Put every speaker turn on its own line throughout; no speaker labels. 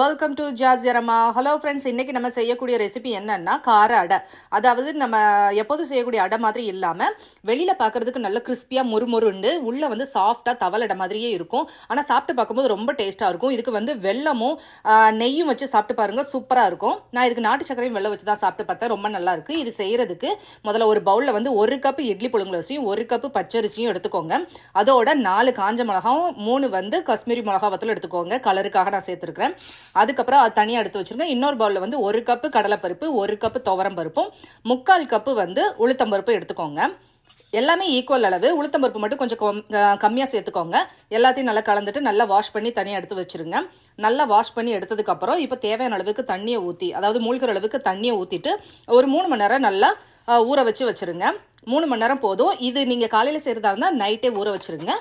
Welcome to ஜாஸ்யரமா hello friends இன்றைக்கி நம்ம செய்யக்கூடிய ரெசிபி என்னன்னா கார அடை. அதாவது நம்ம எப்போதும் செய்யக்கூடிய அடை மாதிரி இல்லாமல் வெளியில் பார்க்கறதுக்கு நல்ல கிறிஸ்பியாக முறுமுறுண்டு உள்ளே வந்து சாஃப்டாக தவல் அடை மாதிரியே இருக்கும். ஆனால் சாப்பிட்டு பார்க்கும்போது ரொம்ப டேஸ்ட்டாக இருக்கும். இதுக்கு வந்து வெல்லமும் நெய்யும் வச்சு சாப்பிட்டு பாருங்கள் சூப்பராக இருக்கும். நான் இதுக்கு நாட்டு சக்கரையும் வெள்ளம் வச்சு தான் சாப்பிட்டு பார்த்தேன். ரொம்ப நல்லா இருக்குது இது செய்யறதுக்கு முதல்ல ஒரு பவுலில் வந்து ஒரு கப்பு இட்லி புழுங்கலரிசியும் ஒரு கப்பு பச்சரிசியும் எடுத்துக்கோங்க. அதோட நாலு காஞ்ச மிளகாவும் மூணு வந்து காஷ்மீரி மிளகா வத்தல் எடுத்துக்கோங்க. கலருக்காக நான் சேர்த்துருக்குறேன். அதுக்கப்புறம் அது தனியாக எடுத்து வச்சிருங்க. இன்னொரு பவுலில் வந்து ஒரு கப்பு கடலைப்பருப்பு ஒரு கப்பு துவரம் பருப்பும் முக்கால் கப்பு வந்து உளுத்தம்பருப்பு எடுத்துக்கோங்க. எல்லாமே ஈக்குவல் அளவு. உளுத்தம்பருப்பு மட்டும் கொஞ்சம் கம்மியாக சேர்த்துக்கோங்க. எல்லாத்தையும் நல்லா கலந்துட்டு நல்லா வாஷ் பண்ணி தனியாக எடுத்து வச்சிருங்க. நல்லா வாஷ் பண்ணி எடுத்ததுக்கப்புறம் இப்போ தேவையான அளவுக்கு தண்ணியை ஊற்றி அதாவது மூழ்கிற அளவுக்கு தண்ணியை ஊற்றிட்டு ஒரு மூணு மணி நேரம் நல்லா ஊற வச்சு வச்சிருங்க. மூணு மணி நேரம் போதும். இது நீங்கள் காலையில் செய்கிறதா இருந்தால் நைட்டே ஊற வச்சுருங்க.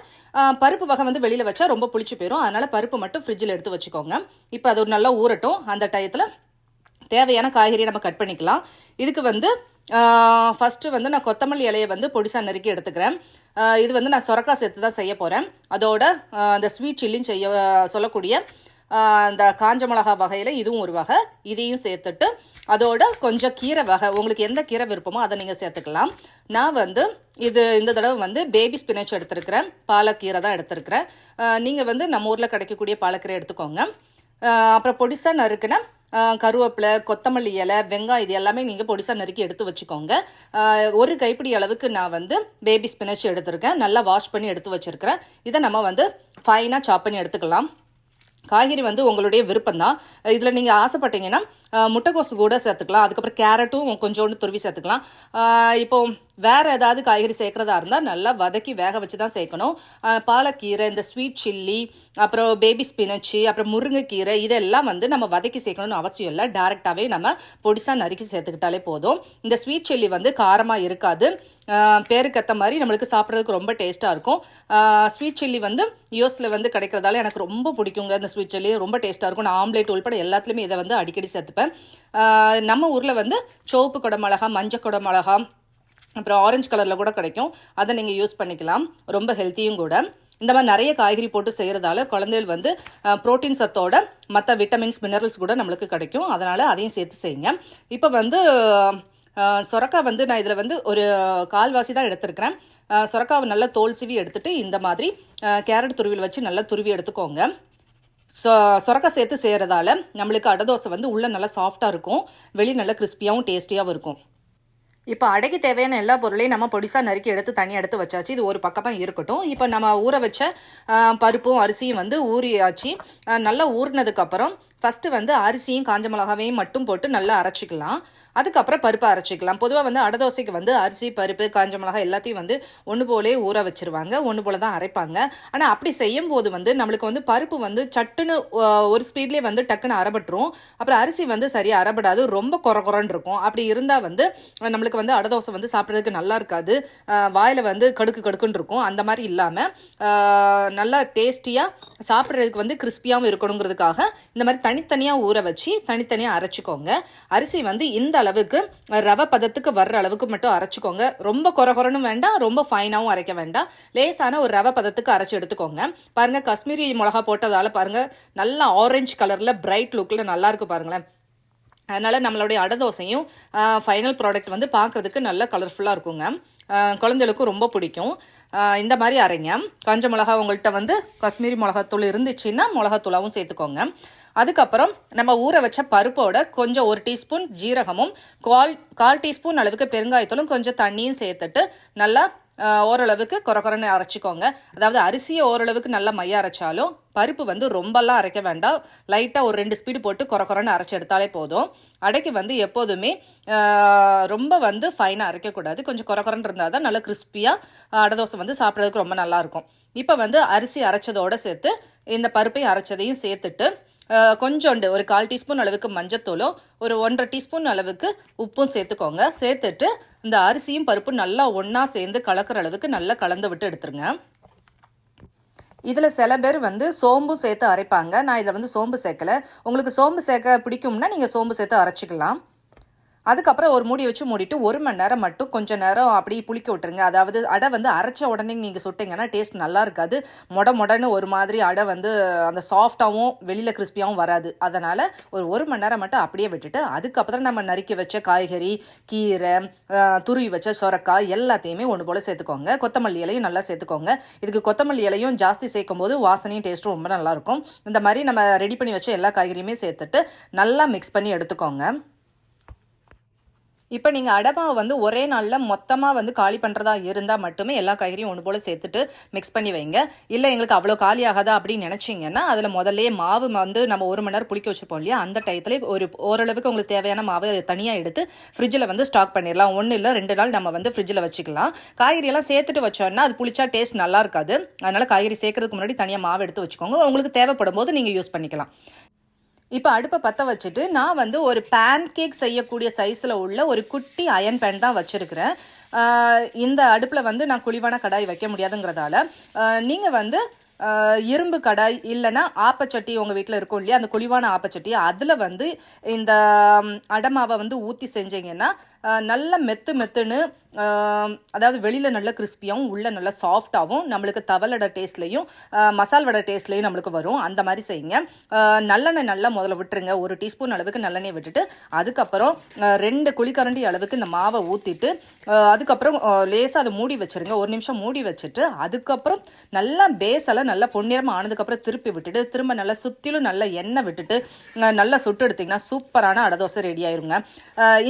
பருப்பு வகை வந்து வெளியில் வச்சா ரொம்ப புளிச்சு போயிடும் அதனால் பருப்பு மட்டும் ஃப்ரிட்ஜில் எடுத்து வச்சுக்கோங்க. இப்போ அது ஒரு நல்லா ஊறட்டும். அந்த டயத்தில் தேவையான காய்கறியை நம்ம கட் பண்ணிக்கலாம். இதுக்கு வந்து ஃபஸ்ட்டு வந்து நான் கொத்தமல்லி இலையை வந்து பொடிசா நறுக்கி எடுத்துக்கிறேன். இது வந்து நான் சொரக்காய் சேர்த்து தான் செய்ய போகிறேன் அதோட அந்த ஸ்வீட் சில்லின்னு செய்ய சொல்லக்கூடிய அந்த காஞ்ச மிளகா வகையில் இதுவும் ஒரு வகை. இதையும் சேர்த்துட்டு அதோட கொஞ்சம் கீரை வகை. உங்களுக்கு எந்த கீரை விருப்பமோ அதை நீங்கள் சேர்த்துக்கலாம். நான் வந்து இது இந்த தடவை வந்து பேபி ஸ்பினச் எடுத்திருக்கிறேன். பாலக்கீரை தான் எடுத்திருக்கிறேன். நீங்கள் வந்து நம்ம ஊரில் கிடைக்கக்கூடிய பாலக்கீரை எடுத்துக்கோங்க. அப்புறம் பொடிசா நறுக்கின கருவேப்பிலை கொத்தமல்லி இலை வெங்காயம் இது எல்லாமே நீங்கள் பொடிசா நறுக்கி எடுத்து வச்சுக்கோங்க. ஒரு கைப்பிடி அளவுக்கு நான் வந்து பேபி ஸ்பினச் எடுத்திருக்கேன். நல்லா வாஷ் பண்ணி எடுத்து வச்சிருக்கிறேன். இதை நம்ம வந்து ஃபைனாக சாப் பண்ணி எடுத்துக்கலாம். காய்கறி வந்து உங்களுடைய விருப்பம் தான் இதில் நீங்கள் ஆசைப்பட்டீங்கன்னா முட்டைக்கோசு கூட சேர்த்துக்கலாம். அதுக்கப்புறம் கேரட்டும் கொஞ்சோண்டு துருவி சேர்த்துக்கலாம். இப்போது வேற ஏதாவது காய்கறி சேர்க்கறதா இருந்தால் நல்லா வதக்கி வேக வச்சு தான் சேர்க்கணும் பாலக்கீரை இந்த ஸ்வீட் சில்லி அப்புறம் பேபி ஸ்பினச்சு அப்புறம் முருங்கைக்கீரை இதெல்லாம் வந்து நம்ம வதக்கி சேர்க்கணும்னு அவசியம் இல்லை. டேரெக்டாகவே நம்ம பொடிசா நறுக்கி சேர்த்துக்கிட்டாலே போதும். இந்த ஸ்வீட் சில்லி வந்து காரமாக இருக்காது. பேருக்கேற்ற மாதிரி நம்மளுக்கு சாப்பிட்றதுக்கு ரொம்ப டேஸ்ட்டாக இருக்கும். ஸ்வீட் சில்லி வந்து யூஎஸில் வந்து கிடைக்கிறதால எனக்கு ரொம்ப பிடிக்குங்க இந்த ஸ்வீட் சில்லி ரொம்ப டேஸ்ட்டாக இருக்கும். நான் ஆம்லேட் உள்பட எல்லாத்துலேயுமே இதை வந்து அடிக்கடி சேர்த்துப்பேன். நம்ம ஊரில் வந்து சிவப்பு குடமிளகா மஞ்சள் குடமிளகா அப்புறம் ஆரஞ்சு கலரில் கூட கிடைக்கும். அதை நீங்கள் யூஸ் பண்ணிக்கலாம். ரொம்ப ஹெல்த்தியும் கூட. இந்த மாதிரி நிறைய காய்கறி போட்டு செய்கிறதால குழந்தைகள் வந்து ப்ரோட்டீன் சத்தோட மற்ற விட்டமின்ஸ் மினரல்ஸ் கூட நம்மளுக்கு கிடைக்கும். அதனால் அதையும் சேர்த்து செய்யுங்க. இப்போ வந்து சொரக்காய் வந்து நான் இதில் வந்து ஒரு கால்வாசி தான் எடுத்திருக்கிறேன். சொரக்காவை நல்லா தோல் சீவி எடுத்துகிட்டு இந்த மாதிரி கேரட் துருவியில் வச்சு நல்லா துருவி எடுத்துக்கோங்க. சொ சொரக்காய் சேர்த்து செய்கிறதால நம்மளுக்கு அடை தோசை வந்து உள்ளே நல்லா சாஃப்டாக இருக்கும். வெளியே நல்லா கிறிஸ்பியாகவும் டேஸ்டியாகவும் இருக்கும். இப்போ அடைக்கு தேவையான எல்லா பொருளையும் நம்ம பொடிசா நறுக்கி எடுத்து தனி எடுத்து வச்சாச்சு. இது ஒரு பக்கமாக இருக்கட்டும். இப்போ நம்ம ஊற வச்ச பருப்பும் அரிசியும் வந்து ஊறியாச்சு. நல்லா ஊறினதுக்கப்புறம் ஃபஸ்ட்டு வந்து அரிசியும் காஞ்ச மிளகாவையும் மட்டும் போட்டு நல்லா அரைச்சிக்கலாம். அதுக்கப்புறம் பருப்பை அரைச்சிக்கலாம். பொதுவாக வந்து அடை தோசைக்கு வந்து அரிசி பருப்பு காஞ்ச மிளகாய் எல்லாத்தையும் வந்து ஒன்று போலே ஊற வச்சிருவாங்க. ஒன்று போல தான் அரைப்பாங்க. ஆனால் அப்படி செய்யும் போது வந்து நம்மளுக்கு வந்து பருப்பு வந்து சட்டுன்னு ஒரு ஸ்பீட்லேயே வந்து டக்குன்னு அரைபட்டுரும். அப்புறம் அரிசி வந்து சரியாக அரைபடாது. ரொம்ப குறகுறன்னு இருக்கும். அப்படி இருந்தால் வந்து நம்மளுக்கு வந்து அடை தோசை வந்து சாப்பிட்றதுக்கு நல்லா இருக்காது. வாயில் வந்து கடுக்கு கடுக்குன்னு இருக்கும். அந்த மாதிரி இல்லாமல் நல்லா டேஸ்டியாக சாப்பிட்றதுக்கு வந்து கிறிஸ்பியாகவும் இருக்கணுங்கிறதுக்காக இந்த மாதிரி தனித்தனியாக ஊற வச்சு தனித்தனியாக அரைச்சிக்கோங்க. அரிசி வந்து இந்த அளவுக்கு ரவை பதத்துக்கு வர்ற அளவுக்கு மட்டும் அரைச்சிக்கோங்க. ரொம்ப குறை குறைனும் வேண்டாம் ரொம்ப ஃபைனாகவும் அரைக்க வேண்டாம். லேசான ஒரு ரவை பதத்துக்கு அரைச்சி எடுத்துக்கோங்க. பாருங்க காஷ்மீரி மிளகா போட்டதால் பாருங்கள் நல்லா ஆரஞ்சு கலரில் பிரைட் லுக்கில் நல்லா பாருங்களேன். அதனால் நம்மளுடைய அடை தோசையும் ஃபைனல் ப்ராடக்ட் வந்து பார்க்கறதுக்கு நல்ல கலர்ஃபுல்லாக இருக்குங்க. குழந்தைகளுக்கும் ரொம்ப பிடிக்கும். இந்த மாதிரி அரைங்க. காஞ்ச மிளகா உங்கள்கிட்ட வந்து காஷ்மீரி மிளகாத்தூள் இருந்துச்சுன்னா மிளகாத்தூளாவும் சேர்த்துக்கோங்க. அதுக்கப்புறம் நம்ம ஊற வச்ச பருப்போட கொஞ்சம் ஒரு டீஸ்பூன் ஜீரகமும் கால் கால் டீஸ்பூன் அளவுக்கு பெருங்காயத்தூளும் கொஞ்சம் தண்ணியும் சேர்த்துட்டு நல்லா ஓரளவுக்கு கொர கொரன்னு அரைச்சிக்கோங்க. அதாவது அரிசியை ஓரளவுக்கு நல்லா மைய அரைச்சாலும் பருப்பு வந்து ரொம்பலாம் அரைக்க வேண்டாம். லைட்டாக ஒரு ரெண்டு ஸ்பீடு போட்டு கொர கொரன்னு அரைச்சி எடுத்தாலே போதும். அடைக்கு வந்து எப்போதுமே ரொம்ப வந்து ஃபைனாக அரைக்கக்கூடாது. கொஞ்சம் கொர கொரன்னு இருந்தால் தான் நல்லா கிறிஸ்பியாக அடை தோசை வந்து சாப்பிட்றதுக்கு ரொம்ப நல்லாயிருக்கும். இப்போ வந்து அரிசி அரைச்சதோட சேர்த்து இந்த பருப்பையும் அரைச்சதையும் சேர்த்துட்டு கொஞ்சோண்டு ஒரு கால் டீஸ்பூன் அளவுக்கு மஞ்சத்தூளும் ஒரு ஒன்றரை டீஸ்பூன் அளவுக்கு உப்பும் சேர்த்துக்கோங்க. சேர்த்துட்டு இந்த அரிசியும் பருப்பும் நல்லா ஒன்றா சேர்ந்து கலக்கிற அளவுக்கு நல்லா கலந்து விட்டு எடுத்துருங்க. இதில் சில பேர் வந்து சோம்பு சேர்த்து அரைப்பாங்க. நான் இதில் வந்து சோம்பு சேர்க்கல. உங்களுக்கு சோம்பு சேர்க்க பிடிக்கும்னா நீங்கள் சோம்பு சேர்த்து அரைச்சிக்கலாம். அதுக்கப்புறம் ஒரு மூடி வச்சு மூடிட்டு ஒரு மணி நேரம் மட்டும் கொஞ்சம் நேரம் அப்படி புளிக்க விட்டுருங்க. அதாவது அடை வந்து அரைச்ச உடனே நீங்கள் சுட்டிங்கன்னா டேஸ்ட் நல்லா இருக்காது. மொட மொடன்னு ஒரு மாதிரி அடை வந்து அந்த சாஃப்டாகவும் வெளியில் கிறிஸ்பியாகவும் வராது. அதனால் ஒரு ஒரு மணி நேரம் மட்டும் அப்படியே விட்டுட்டு அதுக்கப்புறம் நம்ம நறுக்கி வச்ச காய்கறி கீரை துருவி வச்ச சொரக்காய் எல்லாத்தையுமே ஒன்று போல் சேர்த்துக்கோங்க. கொத்தமல்லி இலையும் நல்லா சேர்த்துக்கோங்க. இதுக்கு கொத்தமல்லி இலையும் ஜாஸ்தி சேர்க்கும் போது வாசனையும் டேஸ்ட்டும் ரொம்ப நல்லாயிருக்கும் இந்த மாதிரி நம்ம ரெடி பண்ணி வச்ச எல்லா காய்கறியுமே சேர்த்துட்டு நல்லா மிக்ஸ் பண்ணி எடுத்துக்கோங்க. இப்போ நீங்கள் அடமாவை வந்து ஒரே நாளில் மொத்தமாக வந்து காலி பண்ணுறதா இருந்தால் மட்டுமே எல்லா காய்கறியும் ஒன்று போல் சேர்த்துட்டு மிக்ஸ் பண்ணி வைங்க. இல்லை எங்களுக்கு அவ்வளோ காலி ஆகாதா அப்படின்னு நினச்சிங்கன்னா அதில் முதல்லே மாவு வந்து நம்ம ஒரு மணி நேரம் புளிக்க வச்சுருப்போம் இல்லையா? அந்த டயத்துலேயே ஒரு ஓரளவுக்கு உங்களுக்கு தேவையான மாவை தனியாக எடுத்து ஃப்ரிட்ஜில் வந்து ஸ்டாக் பண்ணிடலாம். ஒன்று இல்லை ரெண்டு நாள் நம்ம வந்து ஃப்ரிட்ஜில் வச்சுக்கலாம். காய்கறியெல்லாம் சேர்த்துட்டு வச்சோன்னா அது புளிச்சா டேஸ்ட் நல்லா இருக்காது. அதனால் காய்கறி சேர்க்கறதுக்கு முன்னாடி தனியாக மாவு எடுத்து வச்சுக்கோங்க. உங்களுக்கு தேவைப்படும் போது நீங்கள் யூஸ் பண்ணிக்கலாம். இப்போ அடுப்பை பற்ற வச்சுட்டு நான் வந்து ஒரு பேன் கேக் செய்யக்கூடிய சைஸில் உள்ள ஒரு குட்டி அயன் பேன் தான் வச்சுருக்கிறேன். இந்த அடுப்பில் வந்து நான் குழிவான கடாய் வைக்க முடியாதுங்கிறதால நீங்கள் வந்து இரும்பு கடாய் இல்லைன்னா ஆப்பச்சட்டி உங்கள் வீட்டில் இருக்கும் இல்லையா? அந்த குழிவான ஆப்பச்சட்டி. அதில் வந்து இந்த அடமாவை வந்து ஊற்றி செஞ்சீங்கன்னா நல்ல மெத்து மெத்துன்னு அதாவது வெளியில் நல்ல கிறிஸ்பியாகவும் உள்ளே நல்ல சாஃப்டாகவும் நம்மளுக்கு தவலடை டேஸ்ட்லையும் மசால் வடை டேஸ்ட்லேயும் நம்மளுக்கு வரும். அந்த மாதிரி செய்யுங்க. நல்லெண்ணெய் நல்லா முதல்ல விட்டுருங்க. ஒரு டீஸ்பூன் அளவுக்கு நல்லெண்ணெய் விட்டுட்டு அதுக்கப்புறம் ரெண்டு குழிக்கரண்டி அளவுக்கு இந்த மாவை ஊற்றிட்டு அதுக்கப்புறம் லேசாக அதை மூடி வச்சிருங்க. ஒரு நிமிஷம் மூடி வச்சுட்டு அதுக்கப்புறம் நல்லா பேஸெல்லாம் நல்லா பொன்னிறமாக ஆனதுக்கப்புறம் திருப்பி விட்டுட்டு திரும்ப நல்லா சுற்றிலும் நல்லா எண்ணெய் விட்டுட்டு நல்லா சுட்டு எடுத்திங்கன்னா சூப்பரான அடை தோசை ரெடி ஆயிருங்க.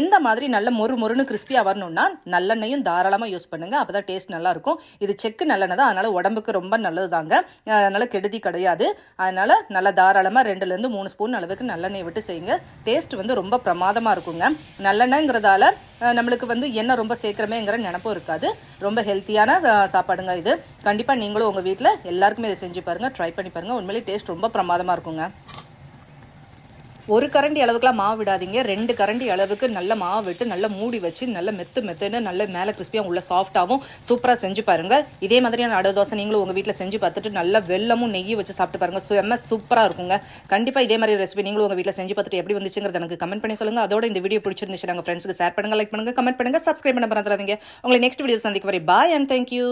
இந்த மாதிரி நல்ல மொறு மொறுன்னு கிறிஸ்பியாக வரணும்னா நல்லெண்ணெயும் தாராளமாக யூஸ் பண்ணுங்க. அப்போ தான் டேஸ்ட் நல்லா இருக்கும். இது செக்கு நல்லெண்ணெய் தான். அதனால உடம்புக்கு ரொம்ப நல்லது தாங்க அதனால கெடுதி கிடையாது. அதனால நல்லா தாராளமாக ரெண்டுலேருந்து மூணு ஸ்பூன் அளவுக்கு நல்லெண்ணெய் விட்டு செய்யுங்க. டேஸ்ட் வந்து ரொம்ப பிரமாதமாக இருக்குங்க. நல்லெண்ணெய்ங்கிறதால நம்மளுக்கு வந்து எண்ணெய் ரொம்ப சேர்க்குறமேங்கிற நினப்பும் இருக்காது. ரொம்ப ஹெல்த்தியான சாப்பாடுங்க இது. கண்டிப்பாக நீங்களும் உங்கள் வீட்டில் எல்லாருக்குமே இதை செஞ்சு பாருங்கள் ட்ரை பண்ணி பாருங்கள் உண்மையிலேயே டேஸ்ட் ரொம்ப பிரமாதமாக இருக்குங்க. ஒரு கரண்டி அளவுக்குலாம் மாவு விடாதீங்க. ரெண்டு கரண்டி அளவுக்கு நல்ல மாவு விட்டு நல்லா மூடி வச்சு நல்ல மெத்து மெத்துன்னு நல்ல மேலே கிறிஸ்பியாக உள்ள சாஃப்டாகவும் சூப்பராக செஞ்சு பாருங்க. இதே மாதிரியான அடை தோசை நீங்களும் உங்கள் வீட்டில் செஞ்சு பார்த்துட்டு நல்ல வெல்லமும் நெய்யும் வச்சு சாப்பிட்டு பாருங்க. செம்ம சூப்பராக இருக்குங்க. கண்டிப்பாக இதே மாதிரி ரெசிபி நீங்களும் உங்கள் வீட்டில் செஞ்சு பார்த்துட்டு எப்படி வந்துச்சுங்கிறது எனக்கு கமெண்ட் பண்ணி சொல்லுங்க. அதோட இந்த வீடியோ பிடிச்சிருந்துச்சு நாங்கள் ஃப்ரெண்ட்ஸுக்கு ஷேர் பண்ணுங்கள் லைக் பண்ணுங்கள் கமெண்ட் பண்ணுங்கள் சப்ஸ்கிரைப் பண்ண மறந்துடாதீங்க. உங்களை நெக்ஸ்ட் வீடியோ சந்திக்க வரை பாய் அண்ட் தேங்க்யூ